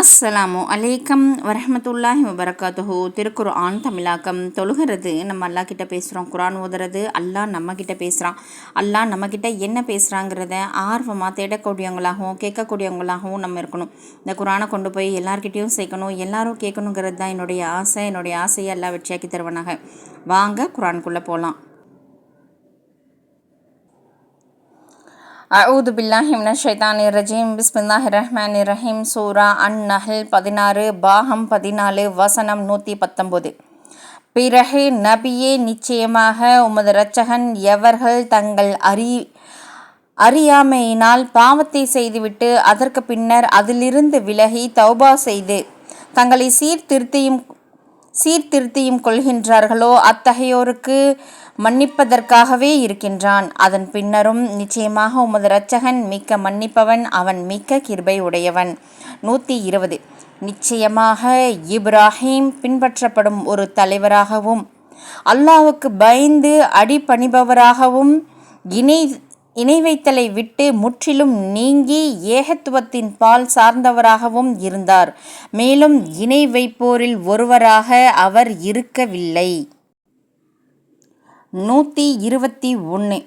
அஸ்ஸலாமு அலைக்கம் வரமத்துல்லாஹி வபரகாத்துஹு. திருக்குர் ஆண் தமிழாக்கம் தொழுகிறது. நம்ம அல்லா கிட்ட பேசுகிறோம் குரான் ஓதுறது அல்லாஹ் நம்ம கிட்ட பேசுகிறான் அல்லாஹ் நம்ம கிட்ட என்ன பேசுகிறாங்கிறத ஆர்வமாக தேடக்கூடியவங்களாகவும் கேட்கக்கூடியவங்களாகவும் நம்ம இருக்கணும். இந்த குரானை கொண்டு போய் எல்லார்கிட்டேயும் சேர்க்கணும் எல்லாரும் கேட்கணுங்கிறது தான் என்னுடைய ஆசை. என்னுடைய ஆசையை எல்லாம் வெற்றியாக்கி தருவனாக. வாங்க குரானுக்குள்ளே போகலாம் அவுது பில்லாஹிம் ஷைதானி ரஜீம் பிஸ்மில்லாஹி ரஹ்மான் ரஹீம் சூரா அன் நஹல் பதினாறு பாகம் பதினாலு வசனம் நூற்றி பத்தொம்போது பிறகு நபியே நிச்சயமாக உமது இரட்சகன் எவர்கள் தங்கள் அறி அறியாமையினால் பாவத்தை செய்துவிட்டு அதற்கு பின்னர் அதிலிருந்து விலகி தௌபா செய்து தங்களை சீர்திருத்தியும் சீர்திருத்தியும் கொள்கின்றார்களோ அத்தகையோருக்கு மன்னிப்பதற்காகவே இருக்கின்றான். அதன் பின்னரும் நிச்சயமாக உமது இரட்சகன் மிக்க மன்னிப்பவன் அவன் மிக்க கிருபை உடையவன் நூற்றி இருபது. நிச்சயமாக இப்ராஹிம் பின்பற்றப்படும் ஒரு தலைவராகவும் அல்லாவுக்கு பயந்து அடிபணிபவராகவும் இணை இணை வைத்தலை விட்டு முற்றிலும் நீங்கி ஏகத்துவத்தின் பால் சார்ந்தவராகவும் இருந்தார். மேலும் இணை வைப்போரில் ஒருவராக அவர் இருக்கவில்லை. நூற்றி இருபத்தி ஒன்று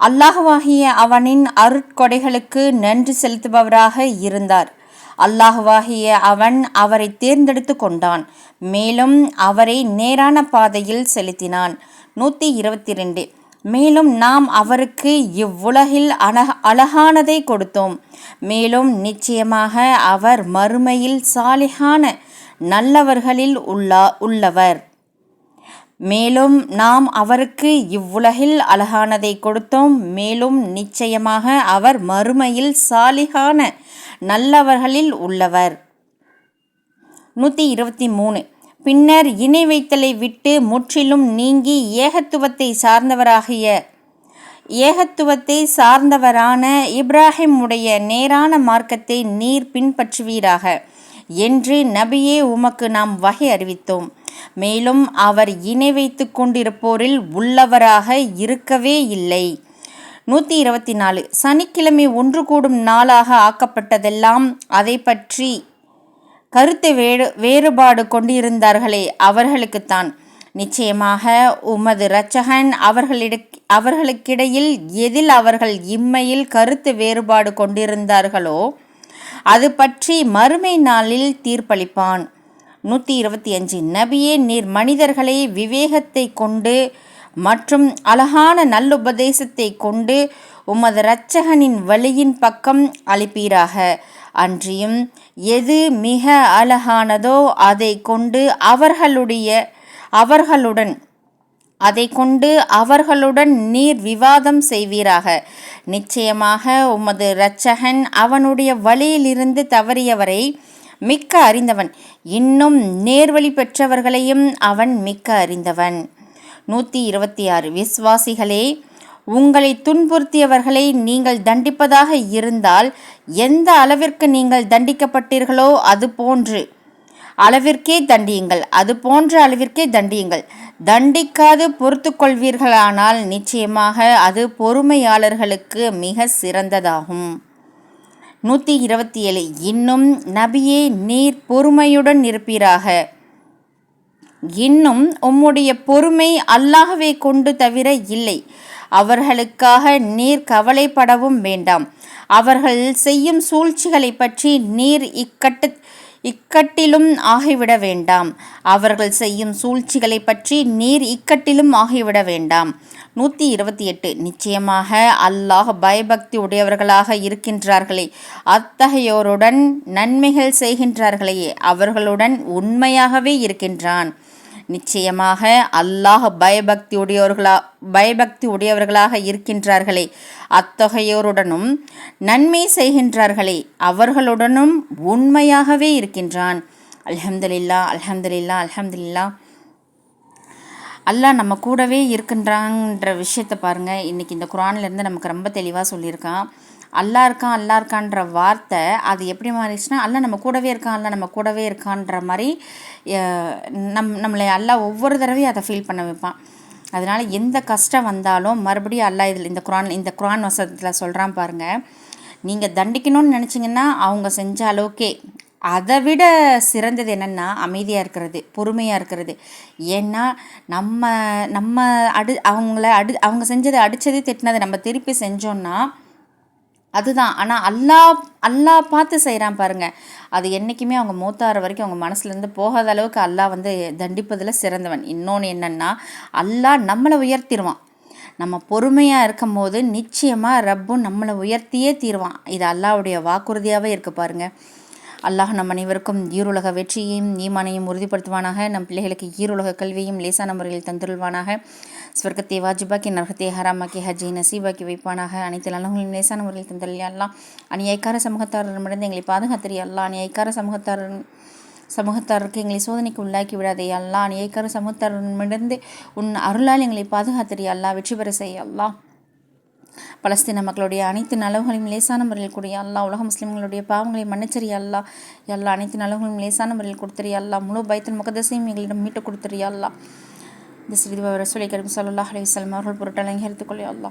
அல்லாஹுவாகிய அவனின் அருட்கொடைகளுக்கு நன்றி செலுத்துபவராக இருந்தார். அல்லாஹுவாகிய அவன் அவரை தேர்ந்தெடுத்து கொண்டான். மேலும் அவரை நேரான பாதையில் செலுத்தினான். நூற்றி இருபத்தி ரெண்டு. மேலும் நாம் அவருக்கு இவ்வுலகில் அழக அழகானதை கொடுத்தோம். மேலும் நிச்சயமாக அவர் மறுமையில் சாலிகான நல்லவர்களில் உள்ளா உள்ளவர். மேலும் நாம் அவருக்கு இவ்வுலகில் அழகானதை கொடுத்தோம். மேலும் நிச்சயமாக அவர் மறுமையில் சாலிகான நல்லவர்களில் உள்ளவர். நூற்றி இருபத்தி மூணு. பின்னர் இணை வைத்தலை விட்டு முற்றிலும் நீங்கி ஏகத்துவத்தை சார்ந்தவராகிய ஏகத்துவத்தை சார்ந்தவரான இப்ராஹிம் உடைய நேரான மார்க்கத்தை நீர் பின்பற்றுவீராக என்று நபியே உமக்கு நாம் வகை அறிவித்தோம். மேலும் அவர் இணை வைத்து கொண்டிருப்போரில் உள்ளவராக இருக்கவே இல்லை. நூற்றி இருபத்தி நாலு. சனிக்கிழமை ஒன்று கூடும் நாளாக ஆக்கப்பட்டதெல்லாம் அதை பற்றி கருத்து வேறு வேறுபாடு கொண்டிருந்தார்களே அவர்களுக்குத்தான். நிச்சயமாக உமது இரட்சகன் அவர்களிட அவர்களுக்கிடையில் எதில் அவர்கள் இம்மையில் கருத்து வேறுபாடு கொண்டிருந்தார்களோ அது பற்றி மறுமை நாளில் தீர்ப்பளிப்பான். நூற்றி இருபத்தி அஞ்சு நபியே நீர் மனிதர்களை விவேகத்தை கொண்டு மற்றும் அழகான நல்லுபதேசத்தை கொண்டு உமது இரட்சகனின் வழியின் பக்கம் அளிப்பீராக. அன்றியும் எது மிக அழகானதோ அதை கொண்டு அவர்களுடைய அவர்களுடன் அதை கொண்டு அவர்களுடன் நீர் விவாதம் செய்வீராக. நிச்சயமாக உமது இரட்சகன் அவனுடைய வழியிலிருந்து தவறியவரை மிக்க அறிந்தவன். இன்னும் நேர்வழி பெற்றவர்களையும் அவன் மிக்க அறிந்தவன். நூற்றி இருபத்தி ஆறு. விஸ்வாசிகளே உங்களை துன்புறுத்தியவர்களை நீங்கள் தண்டிப்பதாக இருந்தால் எந்த அளவிற்கு நீங்கள் தண்டிக்கப்பட்டீர்களோ அது போன்று. அளவிற்கே தண்டியுங்கள் அது போன்ற அளவிற்கே தண்டியுங்கள். தண்டிக்காது பொறுத்து கொள்வீர்களானால் நிச்சயமாக அது பொறுமையாளர்களுக்கு மிக சிறந்ததாகும். நூற்றி இருபத்தி ஏழு இன்னும் நபியே நீர் பொறுமையுடன் இருப்பீராக. இன்னும் உம்முடைய பொறுமை அல்லாகவே கொண்டு தவிர இல்லை. அவர்களுக்காக நீர் கவலைப்படவும் வேண்டாம். அவர்கள் செய்யும் சூழ்ச்சிகளை பற்றி நீர் இக்கட்டு இக்கட்டிலும் ஆகிவிட வேண்டாம். அவர்கள் செய்யும் சூழ்ச்சிகளை பற்றி நீர் இக்கட்டிலும் ஆகிவிட வேண்டாம். நூற்றி இருபத்தி எட்டு நிச்சயமாக அல்லாஹ் பயபக்தி உடையவர்களாக இருக்கின்றார்களே. அத்தகையோருடன் நன்மைகள் செய்கின்றார்களே. அவர்களுடன் உண்மையாகவே இருக்கின்றான். நிச்சயமாக அல்லாஹ் பயபக்தி உடையவர்களா பயபக்தி உடையவர்களாக இருக்கின்றார்களே. அத்தகையோருடனும் நன்மை செய்கின்றார்களே. அவர்களுடனும் உண்மையாகவே இருக்கின்றான். அலமதுல்லா அலமதுல்லா அலமதுல்லா அல்லாஹ் நம்ம கூடவே இருக்கின்றான்ற விஷயத்தை பாருங்கள் இன்றைக்கி இந்த குரான்லேருந்து நமக்கு ரொம்ப தெளிவாக சொல்லியிருக்கான். அல்லா இருக்கான் அல்லா இருக்கான்ற வார்த்தை அது எப்படி மாறிடுச்சுன்னா அல்ல நம்ம கூடவே இருக்கான் அல்ல நம்ம கூடவே இருக்கான்ற மாதிரி நம் நம்மளை அல்லா ஒவ்வொரு தடவையும் அதை ஃபீல் பண்ண வைப்பான். அதனால் எந்த கஷ்டம் வந்தாலும் மறுபடியும் அல்லா இதில் இந்த குரான் இந்த குரான் வசத்தில் சொல்கிறான் பாருங்கள் நீங்கள் தண்டிக்கணும்னு நினச்சிங்கன்னா அவங்க செஞ்ச அளவுக்கே. அதை விட சிறந்தது என்னென்னா அமைதியாக இருக்கிறது பொறுமையாக இருக்கிறது. ஏன்னா நம்ம நம்ம அடு அவங்கள அடி அவங்க செஞ்சதை அடித்தது திட்டினது நம்ம திருப்பி செஞ்சோன்னா அதுதான். ஆனால் அல்லா அல்லா பார்த்து செய்கிறான் பாருங்கள் அது என்றைக்குமே அவங்க மூத்தாற வரைக்கும் அவங்க மனசுலேருந்து போகாத அளவுக்கு அல்லா வந்து தண்டிப்பதில் சிறந்தவன். இன்னொன்று என்னென்னா அல்லா நம்மளை உயர்த்திடுவான் நம்ம பொறுமையாக இருக்கும் போது நிச்சயமாக ரப்பும் நம்மளை உயர்த்தியே தீருவான். இது அல்லாவுடைய வாக்குறுதியாகவே இருக்குது பாருங்கள் அல்லாஹ் நம் அனைவருக்கும் ஈருலக வெற்றியையும் ஈமானையும் உறுதிப்படுத்துவானாக. நம் பிள்ளைகளுக்கு ஈருலக கல்வியையும் லேசான முறையில் தந்துள்வானாக. ஸ்வர்க்கத்தை வாஜிபாக்கி நரகத்தை ஹராமாக்கி ஹஜ்ஜை நசீபாக்கி வைப்பானாக. அனைத்து நலன்களையும் லேசான முறையில் தந்துள்ளா அநியாய்க்கார சமூகத்தாரிடமிருந்து எங்களை பாதுகாத்திரியா அநியாய்க்கார சமூகத்தார் சமூகத்தாருக்கு எங்களை சோதனைக்கு உள்ளாக்கி விடாதே அல்லா அநியாய்க்கார சமூகத்தாரிடமிருந்து உன் அருளால் எங்களை பாதுகாத்திரியா அல்லா வெற்றி பெற செய்ய அல்லா பலஸ்தீன மக்களுடைய அனைத்து நலவுகளையும் லேசான முறையில் கூடிய அல்லா உலக முஸ்லீம்களுடைய பாவங்களை மன்னிச்சரி அல்லா எல்லா அனைத்து நலவுகளையும் லேசான முறையில் கொடுத்துரு அல்லா முழு பயத்தின் முகதசையும் எங்களிடம் மீட்டு கொடுத்துரு அல்லா இந்த சிறிது சொல்லி கரும் சல்லா அலி அவர்கள் பொருட்டலை எடுத்துக்கொள்ளி அல்லா